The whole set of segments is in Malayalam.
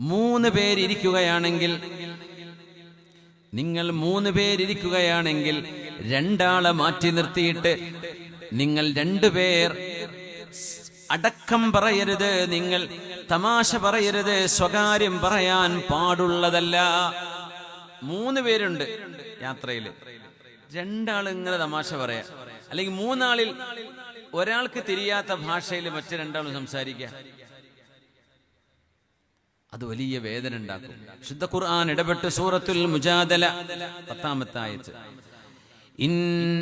മൂന്ന് പേരിയ്ക്കുകയാണെങ്കിൽ നിങ്ങൾ മൂന്ന് പേരിയ്ക്കുകയാണെങ്കിൽ രണ്ടാളെ മാറ്റി നിർത്തിയിട്ട് നിങ്ങൾ രണ്ടുപേർ അടക്കം പറയരുത് നിങ്ങൾ തമാശ പറയരുത് സ്വകാര്യം പറയാൻ പാടുള്ളതല്ല. മൂന്ന് പേരുണ്ട് യാത്രയിൽ രണ്ടാൾ ഇങ്ങനെ തമാശ പറയാ. അല്ലെങ്കിൽ മൂന്നാളിൽ ഒരാൾക്ക് തിരിയാത്ത ഭാഷയിൽ മറ്റു രണ്ടാളും സംസാരിക്കുക. അത് വലിയ വേദന ഉണ്ടാക്കും ശുദ്ധ ഖുർആൻ ഇടപെട്ട് സൂറത്തുൽ മുജാദല പത്താമത്തെ ആയത്ത് ഇൻ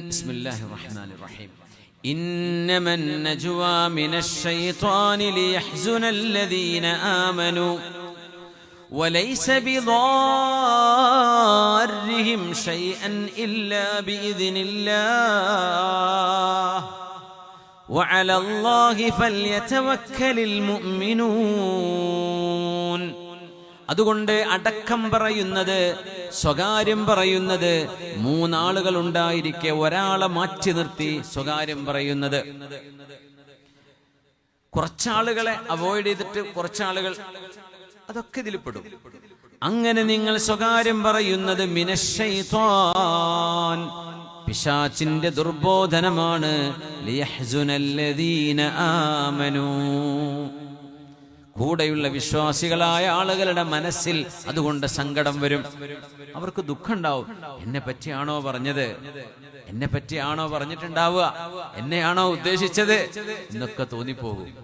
ബിസ്മില്ലാഹിർ റഹ്മാനിർ റഹീം إنما النجوى من الشيطان ليحزن الذين آمنوا وليس بضارهم شيئا إلا بإذن الله وعلى الله فليتوكل المؤمنون അതുകൊണ്ട് അടക്കം പറയുന്നത് സ്വകാര്യം പറയുന്നത് മൂന്നാളുകൾ ഉണ്ടായിരിക്കെ ഒരാളെ മാറ്റി നിർത്തി സ്വകാര്യം പറയുന്നത് കുറച്ചാളുകളെ അവോയ്ഡ് ചെയ്തിട്ട് കുറച്ചാളുകൾ അതൊക്കെ ഇതിൽ പെടും അങ്ങനെ നിങ്ങൾ സ്വകാര്യം പറയുന്നത് മിനശ്ശൈത്വാൻ പിശാച്ചിന്റെ ദുർബോധനമാണ്. കൂടെയുള്ള വിശ്വാസികളായ ആളുകളുടെ മനസ്സിൽ അതുകൊണ്ട് സങ്കടം വരും. അവർക്ക് ദുഃഖം ഉണ്ടാവും എന്നെ പറ്റിയാണോ പറഞ്ഞത്? എന്നെ പറ്റിയാണോ പറഞ്ഞിട്ടുണ്ടാവുക? എന്നെയാണോ ഉദ്ദേശിച്ചത്? എന്നൊക്കെ തോന്നിപ്പോകും.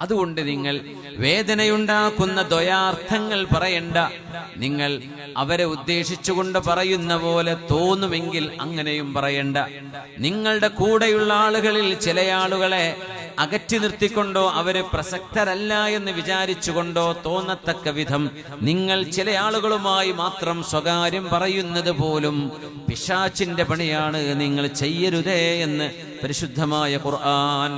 അതുകൊണ്ട് നിങ്ങൾ വേദനയുണ്ടാക്കുന്ന ദ്വയാർത്ഥങ്ങൾ പറയണ്ട. നിങ്ങൾ അവരെ ഉദ്ദേശിച്ചുകൊണ്ട് പറയുന്ന പോലെ തോന്നുമെങ്കിൽ അങ്ങനെയും പറയണ്ട. നിങ്ങളുടെ കൂടെയുള്ള ആളുകളിൽ ചില ആളുകളെ അകറ്റി നിർത്തിക്കൊണ്ടോ അവർ പ്രസക്തരല്ല എന്ന് വിചാരിച്ചുകൊണ്ടോ തോന്നത്തക്ക വിധം നിങ്ങൾ ചില ആളുകളുമായി മാത്രം സ്വകാര്യം പറയുന്നത് പോലും പിശാച്ചിന്റെ പണിയാണ് നിങ്ങൾ ചെയ്യരുതേ എന്ന് പരിശുദ്ധമായ ഖുർആൻ